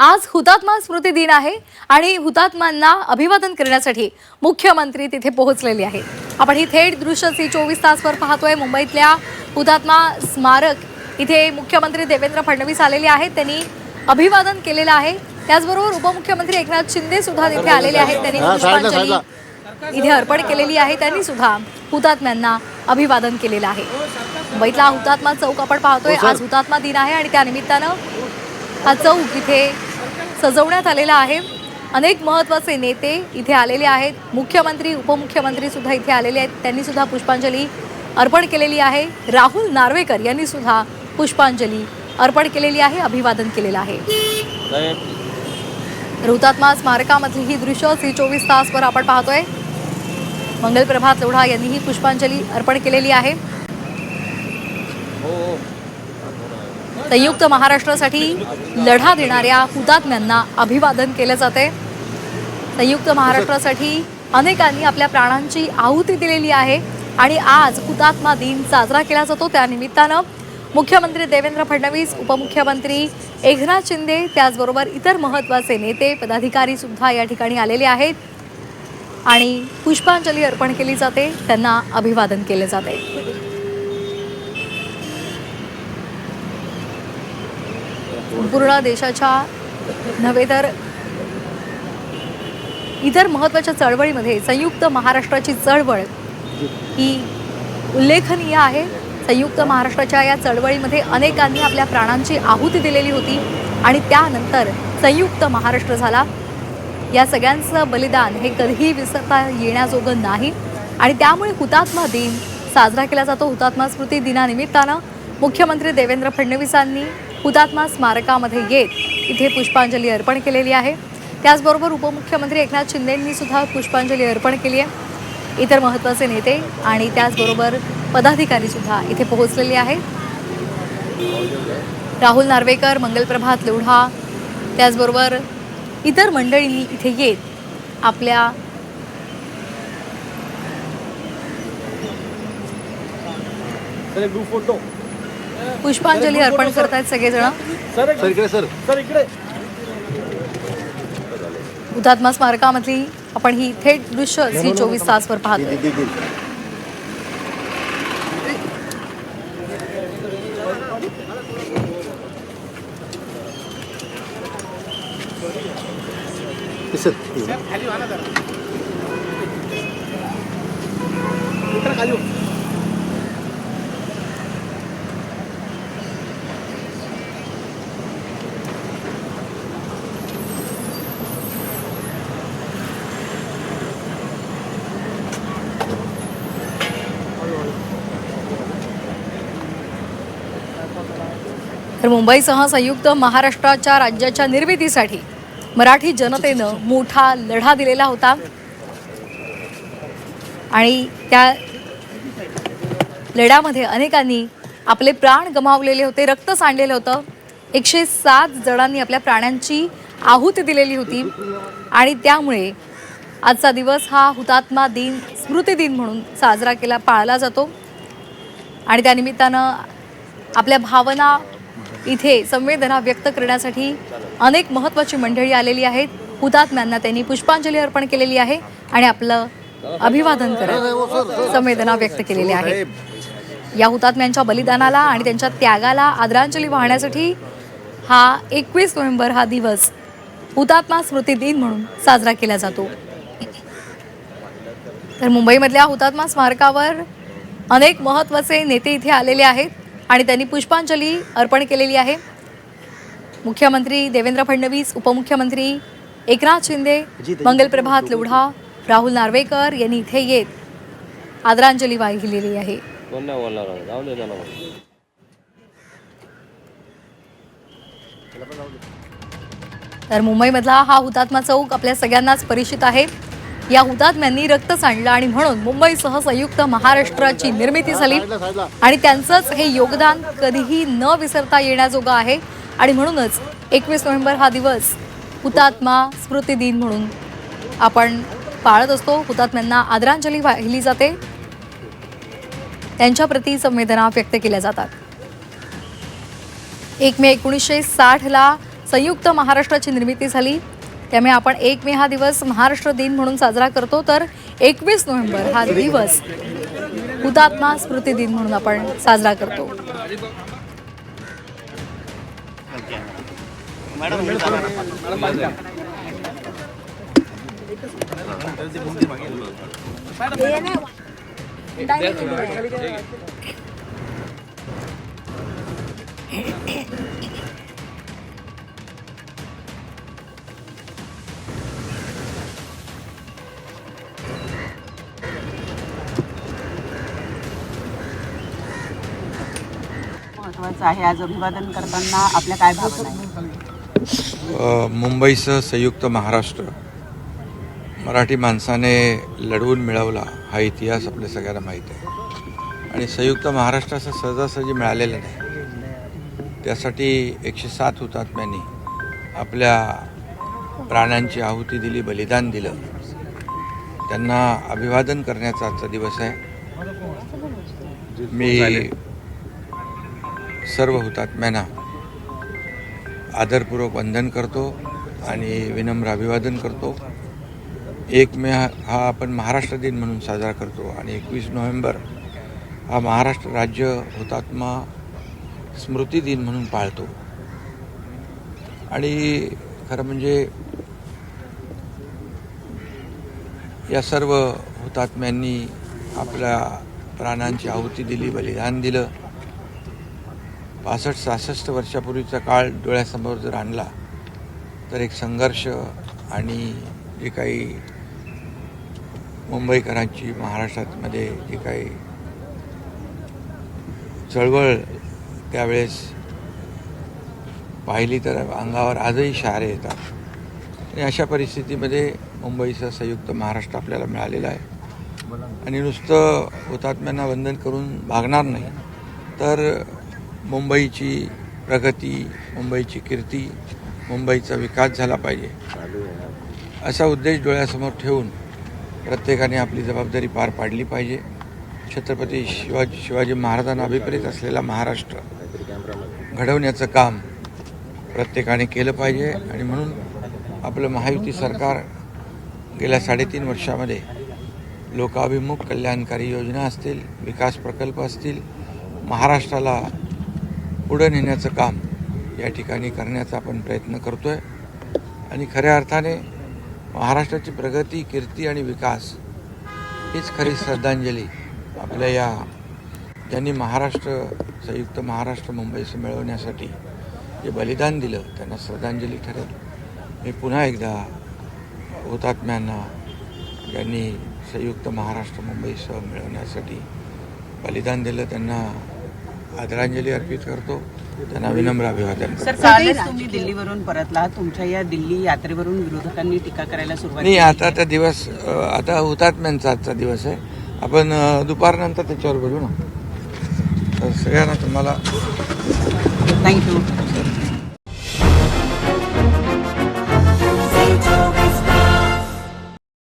आज हुतात्मा स्मृती दिन आहे आणि हुतात्म्यांना अभिवादन करण्यासाठी मुख्यमंत्री तिथे पोहोचलेले आहेत. आपण ही थेट दृश्य सी चोवीस तासवर पाहतोय. मुंबईतल्या हुतात्मा स्मारक इथे मुख्यमंत्री देवेंद्र फडणवीस आलेले आहेत. त्यांनी अभिवादन केलेलं आहे. त्याचबरोबर उपमुख्यमंत्री एकनाथ शिंदे सुद्धा तिथे आलेले आहेत. त्यांनी पुष्पांजली इथे अर्पण केलेली आहे. त्यांनी सुद्धा हुतात्म्यांना अभिवादन केलेलं आहे. मुंबईतला हुतात्मा चौक आपण पाहतोय. हो. आज हुतात्मा दिन आहे आणि त्या निमित्तानं हा चौक इथे सजवण्यात आलेला आहे. अनेक महत्त्वाचे नेते इथे आलेले आहेत. मुख्यमंत्री उपमुख्यमंत्रीसुद्धा इथे आलेले आहेत. त्यांनीसुद्धा पुष्पांजली अर्पण केलेली आहे. राहुल नार्वेकर यांनीसुद्धा पुष्पांजली अर्पण केलेली आहे अभिवादन केलेलं आहे. तर हुतात्मा स्मारकामधली ही दृश्य सी चोवीस तासवर आपण पाहतोय. मंगल प्रभात लोढा यांनी ही पुष्पांजली अर्पण केलेली आहे. हो, हो. संयुक्त महाराष्ट्रासाठी लढा देणाऱ्या हुतात्म्यांना अभिवादन केलं जाते संयुक्त महाराष्ट्रासाठी अनेकांनी आपल्या प्राणांची आहुती दिलेली आहे आणि आज हुतात्मा दिन साजरा केला जातो. त्यानिमित्तानं मुख्यमंत्री देवेंद्र फडणवीस उपमुख्यमंत्री एकनाथ शिंदे त्याचबरोबर इतर महत्त्वाचे नेते पदाधिकारी सुद्धा या ठिकाणी आलेले आहेत. आणि पुष्पांजली अर्पण केली जाते. त्यांना अभिवादन केले जाते पूर्ण देशाच्या नव्हे तर इतर महत्त्वाच्या चळवळीमध्ये संयुक्त महाराष्ट्राची चळवळ ही उल्लेखनीय आहे. संयुक्त महाराष्ट्राच्या या चळवळीमध्ये अनेकांनी आपल्या प्राणांची आहुती दिलेली होती आणि त्यानंतर संयुक्त महाराष्ट्र झाला. या सगळ्यांचं बलिदान हे कधीही विसरता येण्याजोगं नाही आणि त्यामुळे हुतात्मा दिन साजरा केला जातो. हुतात्मा स्मृती दिनानिमित्तानं मुख्यमंत्री देवेंद्र फडणवीसांनी हुतात्मा स्मारकामध्ये येत इथे पुष्पांजली अर्पण केलेली आहे. त्याचबरोबर उपमुख्यमंत्री एकनाथ शिंदेंनी सुद्धा पुष्पांजली अर्पण केली आहे. इतर महत्त्वाचे नेते आणि त्याचबरोबर पदाधिकारी सुद्धा इथे पोहोचलेले आहेत. राहुल नार्वेकर मंगलप्रभात लोढा त्याचबरोबर इतर मंडळींनी इथे येत आपल्या फोटो पुष्पांजली अर्पण करतायत सगळेजण. सर इकडे. Sir sir. इकडे. हुतात्मा स्मारकामधली आपण ही थेट दृश्य सी चोवीस तासवर पाहतो दे, दे, दे. हे सर इकडे खाली मुंबईसह संयुक्त महाराष्ट्राच्या राज्याच्या निर्मितीसाठी मराठी जनतेनं मोठा लढा दिलेला होता. आणि त्या लढ्यामध्ये अनेकांनी आपले प्राण गमावलेले होते रक्त सांडलेलं होतं. एकशे सात जणांनी आपल्या प्राण्यांची आहुती दिलेली होती. आणि त्यामुळे आजचा दिवस हा हुतात्मा दिन स्मृती दिन म्हणून साजरा केला पाळला जातो. आणि त्यानिमित्तानं आपल्या भावना इथे संवेदना व्यक्त करण्यासाठी अनेक महत्त्वाची मंडळी आलेली आहेत. हुतात्म्यांना त्यांनी पुष्पांजली अर्पण केलेली आहे आणि आपलं अभिवादन करत संवेदना व्यक्त केलेली आहे. या हुतात्म्यांच्या बलिदानाला आणि त्यांच्या त्यागाला आदरांजली वाहण्यासाठी हा एकवीस नोव्हेंबर हा दिवस हुतात्मा स्मृती दिन म्हणून साजरा केला जातो. तर मुंबईमधल्या हुतात्मा स्मारकावर अनेक महत्त्वाचे नेते इथे आलेले आहेत. आणि त्यांनी पुष्पांजली अर्पण केलेली आहे. मुख्यमंत्री देवेंद्र फडणवीस उपमुख्यमंत्री एकनाथ शिंदे मंगलप्रभात लोढा राहुल नार्वेकर यांनी इथे येत आदरांजली वाहिलेली आहे. तर मुंबईमधला हा हुतात्मा चौक आपल्या सगळ्यांनाच परिचित आहे. या हुतात्म्यांनी रक्त सांडलं आणि म्हणून मुंबईसह संयुक्त महाराष्ट्राची निर्मिती झाली. आणि त्यांचंच हे योगदान कधीही न विसरता येण्याजोगं आहे. आणि म्हणूनच एकवीस नोव्हेंबर हा दिवस हुतात्मा स्मृती दिन म्हणून आपण पाळत असतो. हुतात्म्यांना आदरांजली वाहिली जाते. त्यांच्याप्रती संवेदना व्यक्त केल्या जातात. एक मे एकोणीसशे साठला संयुक्त महाराष्ट्राची निर्मिती झाली. त्यामुळे आपण एक मे हा दिवस महाराष्ट्र दिन म्हणून साजरा करतो. तर एकवीस नोव्हेंबर हा दिवस हुतात्मा स्मृती दिन म्हणून आपण साजरा करतो. महत्त्वाचं आहे आज अभिवादन करताना आपल्या काय भावना आहे मुंबईसह संयुक्त महाराष्ट्र. मराठी माणसाने लढवून मिळवला हा इतिहास आपल्या सगळ्यांना माहीत आहे. आणि संयुक्त महाराष्ट्र असं सहजासहजी मिळालेलं नाही. त्यासाठी एकशे सात हुतात्म्यांनी आपल्या प्राण्यांची आहुती दिली बलिदान दिलं. त्यांना अभिवादन करण्याचा आजचा दिवस आहे. मी सर्व हुतात्म्यांना आदरपूर्वक वंदन करतो आणि विनम्र अभिवादन करतो. एक मे हा हा आपण महाराष्ट्र दिन म्हणून साजरा करतो आणि एकवीस नोव्हेंबर हा महाराष्ट्र राज्य हुतात्मा स्मृती दिन म्हणून पाळतो. आणि खरं म्हणजे या सर्व हुतात्म्यांनी आपल्या प्राणांची आहुती दिली बलिदान दिलं. पासष्ट सहासष्ट वर्षापूर्वीचा काळ डोळ्यासमोर जर आणला तर एक संघर्ष आणि जे काही मुंबईकरांची महाराष्ट्रामध्ये जी काही चळवळ त्यावेळेस पाहिली तर अंगावर आजही शहारे येतात. आणि अशा परिस्थितीमध्ये मुंबईचं संयुक्त महाराष्ट्र आपल्याला मिळालेलं आहे. आणि नुसतं हुतात्म्यांना वंदन करून भागणार नाही. तर मुंबईची प्रगती मुंबईची कीर्ती मुंबईचा विकास झाला पाहिजे. असा उद्देश डोळ्यासमोर ठेवून प्रत्येकाने आपली जबाबदारी पार पाडली पाहिजे. छत्रपती शिवाजी शिवाजी महाराजांना अभिप्रेत असलेला महाराष्ट्र घडवण्याचं काम प्रत्येकाने केलं पाहिजे आणि म्हणून आपलं महायुती सरकार गेल्या साडेतीन वर्षामध्ये लोकाभिमुख कल्याणकारी योजना असतील विकास प्रकल्प असतील महाराष्ट्राला पुढं नेण्याचं काम या ठिकाणी करण्याचा आपण प्रयत्न करतो आहे आणि खऱ्या अर्थाने महाराष्ट्राची प्रगती कीर्ती आणि विकास हीच खरी श्रद्धांजली आपल्या या ज्यांनी महाराष्ट्र संयुक्त महाराष्ट्र मुंबईचं मिळवण्यासाठी जे बलिदान दिलं त्यांना श्रद्धांजली ठरेल. मी पुन्हा एकदा हुतात्म्यांना ज्यांनी संयुक्त महाराष्ट्र मुंबईसह मिळवण्यासाठी बलिदान दिलं त्यांना आदरांजली अर्पित करतो. त्यांना विनम्र अभिवादन करतो. सर कालच तुम्ही दिल्लीवरून परतला. तुमच्या या दिल्ली यात्रेवरून विरोधकांनी टीका करायला सुरुवात नाही केली. आता त्या दिवस अ, आता हुतात्म्यांचा आजचा दिवस आहे. आपण अ, दुपारनंतर त्याच्यावर बोलू ना. तर सगळ्यांना तुम्हाला थँक्यू.